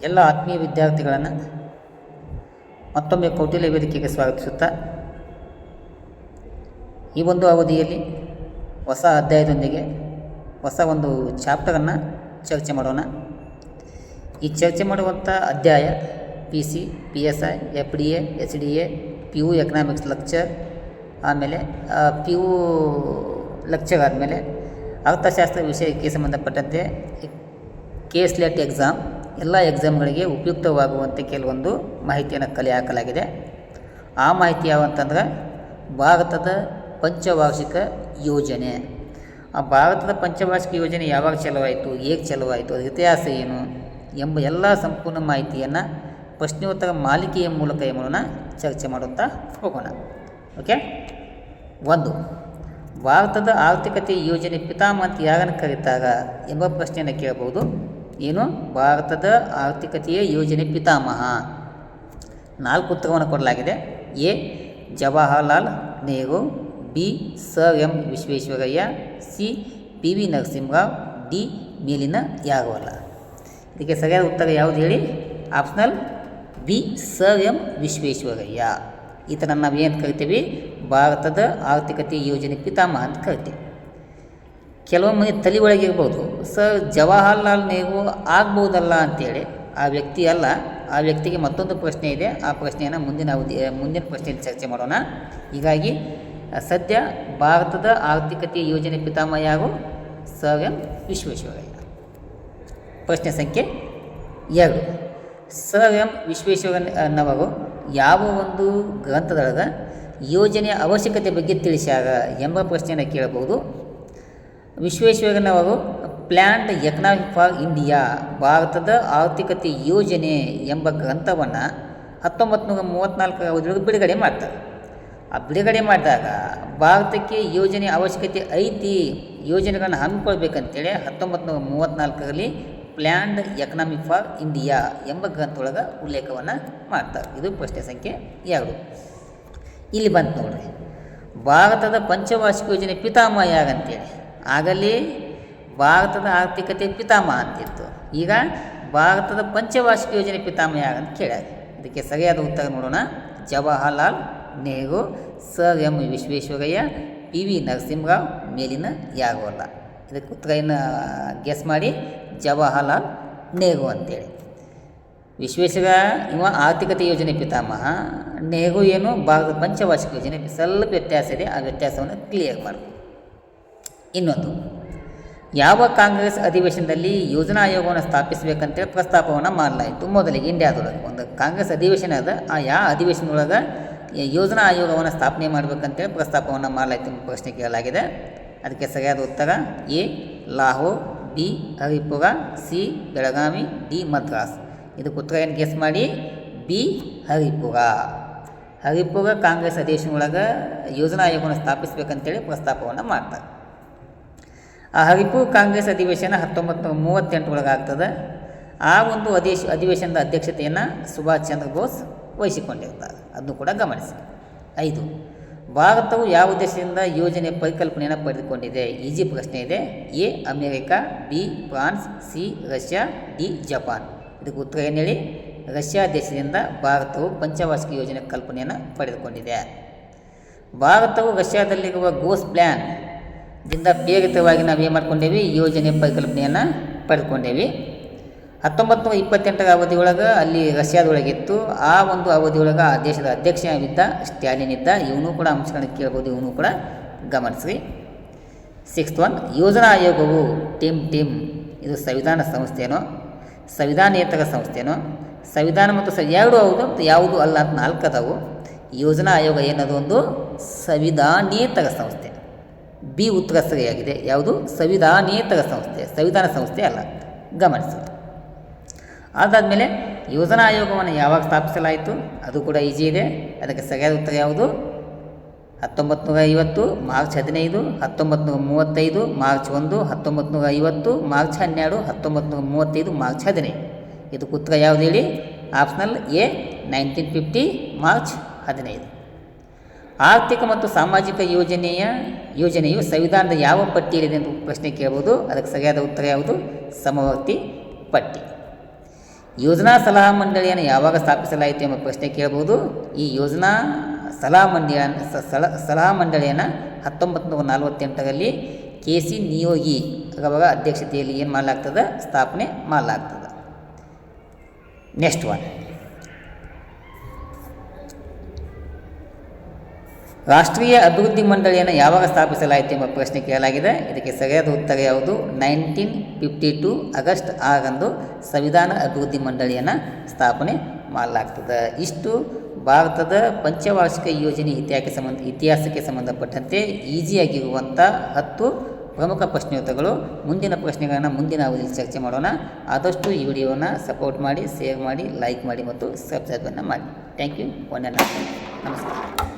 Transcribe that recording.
ಎಲ್ಲ ಆತ್ಮೀಯ ವಿದ್ಯಾರ್ಥಿಗಳನ್ನು ಮತ್ತೊಮ್ಮೆ ಕೌಟಿಲ್ಯ ವೇದಿಕೆಗೆ ಸ್ವಾಗತಿಸುತ್ತಾ, ಈ ಒಂದು ಅವಧಿಯಲ್ಲಿ ಹೊಸ ಅಧ್ಯಾಯದೊಂದಿಗೆ ಹೊಸ ಒಂದು ಚಾಪ್ಟರನ್ನು ಚರ್ಚೆ ಮಾಡೋಣ. ಈ ಚರ್ಚೆ ಮಾಡುವಂಥ ಅಧ್ಯಾಯ P C P S I F D A H D A P U economics lecture ಆಮೇಲೆ ಪಿ ಯು ಲೆಕ್ಚರ್ ಆದಮೇಲೆ ಅರ್ಥಶಾಸ್ತ್ರ ವಿಷಯಕ್ಕೆ ಸಂಬಂಧಪಟ್ಟಂತೆ ಕೆ ಎಸ್ ಲೆಟ್ ಎಕ್ಸಾಮ್ ಎಲ್ಲ ಎಕ್ಸಾಮ್ಗಳಿಗೆ ಉಪಯುಕ್ತವಾಗುವಂತೆ ಕೆಲವೊಂದು ಮಾಹಿತಿಯನ್ನು ಕಲೆ ಹಾಕಲಾಗಿದೆ. ಆ ಮಾಹಿತಿ ಯಾವಂತಂದ್ರೆ ಭಾರತದ ಪಂಚವಾರ್ಷಿಕ ಯೋಜನೆ. ಆ ಭಾರತದ ಪಂಚವಾರ್ಷಿಕ ಯೋಜನೆ ಯಾವಾಗ ಚಲವಾಯಿತು, ಹೇಗೆ ಚಲವಾಯಿತು, ಅದರ ಇತಿಹಾಸ ಏನು ಎಂಬ ಎಲ್ಲ ಸಂಪೂರ್ಣ ಮಾಹಿತಿಯನ್ನು ಪ್ರಶ್ನೋತ್ತರ ಮಾಲಿಕೆಯ ಮೂಲಕ ಎಂಬುದನ್ನು ಚರ್ಚೆ ಮಾಡುತ್ತಾ ಹೋಗೋಣ. ಓಕೆ? ಒಂದು, ಭಾರತದ ಆರ್ಥಿಕತೆ ಯೋಜನೆ ಪಿತಾಮಹ ಅಂತ ಯಾರನ್ನು ಕರೀತಾರ ಎಂಬ ಪ್ರಶ್ನೆಯನ್ನು ಕೇಳಬಹುದು. ಏನು? ಭಾರತದ ಆರ್ಥಿಕತೆಯ ಯೋಜನೆ ಪಿತಾಮಹ. ನಾಲ್ಕು ಉತ್ತರವನ್ನು ಕೊಡಲಾಗಿದೆ. A. Jawaharlal Nehru. B. Sir M Visvesvaraya. C. P. V. Narasimha Rao. D. ಮೇಲಿನ ಯಾರವಲ್ಲ ಇದಕ್ಕೆ ಸರಿಯಾದ ಉತ್ತರ ಯಾವುದು ಹೇಳಿ? Optional B. Sir M Visvesvaraya. ಈತನ ನಾವು ಏನು ಕರಿತೀವಿ? ಭಾರತದ ಆರ್ಥಿಕತೆ ಯೋಜನೆ ಪಿತಾಮಹ ಅಂತ ಕರಿತೀವಿ. ಕೆಲವೊಮ್ಮೆ ತಲೆ ಒಳಗಿರ್ಬೋದು ಸರ್, ಜವಾಹರ್ಲಾಲ್ ನೆಹರು ಆಗ್ಬೋದಲ್ಲ ಅಂತೇಳಿ ಆ ವ್ಯಕ್ತಿ ಅಲ್ಲ, ಆ ವ್ಯಕ್ತಿಗೆ ಮತ್ತೊಂದು ಪ್ರಶ್ನೆ ಇದೆ. ಆ ಪ್ರಶ್ನೆಯನ್ನು ಮುಂದಿನ ಅವಧಿ ಮುಂದಿನ ಪ್ರಶ್ನೆಯಲ್ಲಿ ಚರ್ಚೆ ಮಾಡೋಣ. ಹೀಗಾಗಿ ಸದ್ಯ ಭಾರತದ ಆರ್ಥಿಕತೆ ಯೋಜನೆ ಪಿತಾಮಹ ಯಾರು? Sir M. ವಿಶ್ವೇಶ್ವರಯ್ಯ. ಪ್ರಶ್ನೆ ಸಂಖ್ಯೆ ಎರಡು. Sir M. ವಿಶ್ವೇಶ್ವರಯ್ಯನವರು ಯಾವ ಒಂದು ಗ್ರಂಥದೊಳಗ ಯೋಜನೆಯ ಅವಶ್ಯಕತೆ ಬಗ್ಗೆ ತಿಳಿಸ್ಯಾರ ಎಂಬ ಪ್ರಶ್ನೆಯನ್ನು ಕೇಳಬಹುದು. ವಿಶ್ವೇಶ್ವರಯ್ಯನವರು ಪ್ಲ್ಯಾಂಡ್ ಎಕನಾಮಿಕ್ ಫಾರ್ ಇಂಡಿಯಾ, ಭಾರತದ ಆರ್ಥಿಕತೆ ಯೋಜನೆ ಎಂಬ ಗ್ರಂಥವನ್ನು ಹತ್ತೊಂಬತ್ತು ನೂರ ಮೂವತ್ತ್ನಾಲ್ಕರ ಅವಧಿಯೊಳಗೆ ಬಿಡುಗಡೆ ಮಾಡ್ತಾರೆ. ಆ ಬಿಡುಗಡೆ ಮಾಡಿದಾಗ ಭಾರತಕ್ಕೆ ಯೋಜನೆ ಅವಶ್ಯಕತೆ ಐತಿ, ಯೋಜನೆಗಳನ್ನು ಹಮ್ಮಿಕೊಳ್ಬೇಕಂತೇಳಿ ಹತ್ತೊಂಬತ್ತು ನೂರ ಮೂವತ್ತ್ನಾಲ್ಕರಲ್ಲಿ ಪ್ಲ್ಯಾಂಡ್ ಎಕನಾಮಿಕ್ ಫಾರ್ ಇಂಡಿಯಾ ಎಂಬ ಗ್ರಂಥೊಳಗೆ ಉಲ್ಲೇಖವನ್ನು ಮಾಡ್ತಾರೆ. ಇದು ಪ್ರಶ್ನೆ ಸಂಖ್ಯೆ ಎರಡು. ಇಲ್ಲಿ ಬಂತು ನೋಡ್ರಿ. ಭಾರತದ ಪಂಚವಾರ್ಷಿಕ ಯೋಜನೆ ಪಿತಾಮಹ ಯಾರಂತೇಳಿ ಆಗಲೇ ಭಾರತದ ಆರ್ಥಿಕತೆ ಪಿತಾಮಹ ಅಂತಿತ್ತು. ಈಗ ಭಾರತದ ಪಂಚವಾರ್ಷಿಕ ಯೋಜನೆ ಪಿತಾಮಹ ಅಂತ ಕೇಳ್ಯಾರ ಇದಕ್ಕೆ ಸರಿಯಾದ ಉತ್ತರ ನೋಡೋಣ. Jawaharlal Nehru, sir M Visvesvaraya, P V Narasimharao ಮೇಲಿನ ಯಾರು ಅಲ್ಲ. ಇದಕ್ಕೆ ಏನು ಗೆಸ್ ಮಾಡಿ. ಜವಾಹರ್ಲಾಲ್ ನೆಹರು ಅಂತೇಳಿ. ವಿಶ್ವೇಶ್ವರ, ಇವ ಆರ್ಥಿಕತೆ ಯೋಜನೆ ಪಿತಾಮಹ. ನೆಹರು ಏನು ಭಾರತದ ಪಂಚವಾರ್ಷಿಕ ಯೋಜನೆ, ಸ್ವಲ್ಪ ವ್ಯತ್ಯಾಸ ಇದೆ, ಆ ವ್ಯತ್ಯಾಸವನ್ನು ಕ್ಲಿಯರ್ ಮಾಡಬೇಕು. ಇನ್ನೊಂದು. ಯಾವ ಕಾಂಗ್ರೆಸ್ ಅಧಿವೇಶನದಲ್ಲಿ ಯೋಜನಾ ಆಯೋಗವನ್ನು ಸ್ಥಾಪಿಸಬೇಕಂತೇಳಿ ಪ್ರಸ್ತಾಪವನ್ನು ಮಾಡಲಾಯಿತು. ಮೊದಲಿಗೆ ಇಂಡಿಯಾದೊಳಗೆ. ಒಂದು ಕಾಂಗ್ರೆಸ್ ಅಧಿವೇಶನ ಅದ. ಆ ಯಾವ ಅಧಿವೇಶನದೊಳಗೆ ಯೋಜನಾ ಆಯೋಗವನ್ನು ಸ್ಥಾಪನೆ ಮಾಡಬೇಕಂತೇಳಿ ಪ್ರಸ್ತಾಪವನ್ನು ಮಾಡಲಾಯಿತು ಎಂಬ ಪ್ರಶ್ನೆ ಕೇಳಲಾಗಿದೆ. ಅದಕ್ಕೆ ಸರಿಯಾದ ಉತ್ತರ A. Lahore, B. Haripura, C. Belagavi, D. Madras. ಇದಕ್ಕೆ ಉತ್ತರ ಏನು ಗೆಸ್ ಮಾಡಿ? ಬಿ. ಹರಿಪುರ. ಹರಿಪುರ ಕಾಂಗ್ರೆಸ್ ಅಧಿವೇಶನದೊಳಗೆ ಯೋಜನಾ ಆಯೋಗವನ್ನು ಸ್ಥಾಪಿಸಬೇಕಂತೇಳಿ ಪ್ರಸ್ತಾಪವನ್ನು ಮಾಡ್ತಾರೆ. ಆ ಹರಿಪು ಕಾಂಗ್ರೆಸ್ ಅಧಿವೇಶನ ಹತ್ತೊಂಬತ್ತು ನೂರ ಮೂವತ್ತೆಂಟರೊಳಗೆ ಆಗ್ತದೆ ಆ ಒಂದು ಅಧಿವೇಶ ಅಧಿವೇಶನದ ಅಧ್ಯಕ್ಷತೆಯನ್ನು ಸುಭಾಷ್ ಚಂದ್ರ ಬೋಸ್ ವಹಿಸಿಕೊಂಡಿರ್ತಾರೆ. ಅದನ್ನು ಕೂಡ ಗಮನಿಸಿ. ಐದು, ಭಾರತವು ಯಾವ ದೇಶದಿಂದ ಯೋಜನೆ ಪರಿಕಲ್ಪನೆಯನ್ನು ಪಡೆದುಕೊಂಡಿದೆ? ಈಜಿ ಪ್ರಶ್ನೆ ಇದೆ. A, America, B, France, C, Russia, D, Japan. ಇದಕ್ಕೆ ಉತ್ತರ ಏನು ಹೇಳಿ? ರಷ್ಯಾ ದೇಶದಿಂದ ಭಾರತವು ಪಂಚವಾರ್ಷಿಕ ಯೋಜನೆ ಕಲ್ಪನೆಯನ್ನು ಪಡೆದುಕೊಂಡಿದೆ. ಭಾರತವು ರಷ್ಯಾದಲ್ಲಿರುವ ಗೋಸ್ ಪ್ಲ್ಯಾನ್ ದಿಂದ ಪ್ರೇರಿತವಾಗಿ ನಾವು ಏನು ಮಾಡ್ಕೊಂಡೇವಿ? ಯೋಜನೆ ಪರಿಕಲ್ಪನೆಯನ್ನು ಪಡೆದುಕೊಂಡೇವಿ. ಹತ್ತೊಂಬತ್ತು ನೂರ ಇಪ್ಪತ್ತೆಂಟರ ಅವಧಿಯೊಳಗೆ ಅಲ್ಲಿ ರಷ್ಯಾದೊಳಗಿತ್ತು ಆ ಒಂದು ಅವಧಿಯೊಳಗೆ ಆ ದೇಶದ ಅಧ್ಯಕ್ಷನಾಗಿದ್ದ ಸ್ಟ್ಯಾಲಿನ್ ಇದ್ದ ಇವನು ಕೂಡ ಅಂಶಗಳನ್ನು ಕೇಳ್ಬೋದು, ಇವನು ಕೂಡ ಗಮನಿಸ್ರಿ. ಸಿಕ್ಸ್ತ್ ಒನ್, ಯೋಜನಾ ಆಯೋಗವು ಟಿಮ್ ಟಿಮ್, ಇದು ಸಂವಿಧಾನ ಸಂಸ್ಥೆನೋ, ಸಂವಿಧಾನೇತರ ಸಂಸ್ಥೆನೋ, ಸಂವಿಧಾನ ಮತ್ತು ಸ, ಎರಡು ಹೌದು ಮತ್ತು ಯಾವುದು ಅಲ್ಲ ಅಂತ ನಾಲ್ಕು ಅದಾವು ಯೋಜನಾ ಆಯೋಗ ಏನದು? ಒಂದು ಸಂವಿಧಾನೇತರ ಸಂಸ್ಥೆ. ಬಿ ಉತ್ತರ ಸರಿಯಾಗಿದೆ. ಯಾವುದು? ಸಂವಿಧಾನೇತರ ಸಂಸ್ಥೆ. ಸಂವಿಧಾನ ಸಂಸ್ಥೆ ಅಲ್ಲ. ಗಮನಿಸಿ. ಅದಾದಮೇಲೆ ಯೋಜನಾ ಆಯೋಗವನ್ನು ಯಾವಾಗ ಸ್ಥಾಪಿಸಲಾಯಿತು? ಅದು ಕೂಡ ಈಜಿ ಇದೆ. ಅದಕ್ಕೆ ಸರಿಯಾದ ಉತ್ತರ ಯಾವುದು? ಹತ್ತೊಂಬತ್ತು ನೂರ ಐವತ್ತು ಮಾರ್ಚ್ ಹದಿನೈದು ಹತ್ತೊಂಬತ್ತು ನೂರ ಮೂವತ್ತೈದು ಮಾರ್ಚ್ ಒಂದು ಹತ್ತೊಂಬತ್ತು ನೂರ ಐವತ್ತು ಮಾರ್ಚ್ ಹನ್ನೆರಡು ಹತ್ತೊಂಬತ್ತು ನೂರ ಮೂವತ್ತೈದು ಮಾರ್ಚ್ ಹದಿನೈದು. ಇದಕ್ಕೆ ಉತ್ತರ ಯಾವುದು ಹೇಳಿ? Optional A, nineteen fifty, March ಹದಿನೈದು. ಆರ್ಥಿಕ ಮತ್ತು ಸಾಮಾಜಿಕ ಯೋಜನೆಯ ಯೋಜನೆಯು ಸಂವಿಧಾನದ ಯಾವ ಪಟ್ಟಿಯಲ್ಲಿದೆ ಎಂದು ಪ್ರಶ್ನೆ ಕೇಳ್ಬೋದು ಅದಕ್ಕೆ ಸರಿಯಾದ ಉತ್ತರ ಯಾವುದು? ಸಮವರ್ತಿ ಪಟ್ಟಿ. ಯೋಜನಾ ಸಲಹಾ ಮಂಡಳಿಯನ್ನು ಯಾವಾಗ ಸ್ಥಾಪಿಸಲಾಯಿತು ಎಂಬ ಪ್ರಶ್ನೆ ಕೇಳಬಹುದು ಈ ಯೋಜನಾ ಸಲಹಾ ಮಂಡಳಿಯ ಸಲ, ಸಲಹಾ ಮಂಡಳಿಯನ್ನು ಹತ್ತೊಂಬತ್ತು ನೂರ ನಲವತ್ತೆಂಟರಲ್ಲಿ ಕೆ ಸಿ ನಿಯೋಗಿ ಅವರ ಅಧ್ಯಕ್ಷತೆಯಲ್ಲಿ ಏನು ಮಾಡಲಾಗ್ತದೆ? ಸ್ಥಾಪನೆ ಮಾಡಲಾಗ್ತದೆ. ನೆಕ್ಸ್ಟ್ ಒನ್ ರಾಷ್ಟ್ರೀಯ ಅಭಿವೃದ್ಧಿ ಮಂಡಳಿಯನ್ನು ಯಾವಾಗ ಸ್ಥಾಪಿಸಲಾಯಿತು ಎಂಬ ಪ್ರಶ್ನೆ ಕೇಳಲಾಗಿದೆ. ಇದಕ್ಕೆ ಸರಿಯಾದ ಉತ್ತರ ಯಾವುದು? ನೈನ್ಟೀನ್ ಫಿಫ್ಟಿ ಟು ಆಗಸ್ಟ್ ಆರಂದು ಸಂವಿಧಾನ ಅಭಿವೃದ್ಧಿ ಮಂಡಳಿಯನ್ನು ಸ್ಥಾಪನೆ ಮಾಡಲಾಗ್ತದೆ. ಇಷ್ಟು ಭಾರತದ ಪಂಚವಾರ್ಷಿಕ ಯೋಜನೆ ಇತಿಹಾಸಕ್ಕೆ ಸಂಬಂಧ, ಇತಿಹಾಸಕ್ಕೆ ಸಂಬಂಧಪಟ್ಟಂತೆ ಈಸಿಯಾಗಿರುವಂಥ ಹತ್ತು ಪ್ರಮುಖ ಪ್ರಶ್ನೋತ್ತರಗಳು. ಮುಂದಿನ ಪ್ರಶ್ನೆಗಳನ್ನು ಮುಂದಿನ ಅವಧಿಯಲ್ಲಿ ಚರ್ಚೆ ಮಾಡೋಣ. ಆದಷ್ಟು ಈ ವಿಡಿಯೋನ ಸಪೋರ್ಟ್ ಮಾಡಿ, ಶೇರ್ ಮಾಡಿ, ಲೈಕ್ ಮಾಡಿ ಮತ್ತು ಸಬ್ಸ್ಕ್ರೈಬನ್ನು ಮಾಡಿ. Thank you. ವಂದನ. ನಮಸ್ಕಾರ.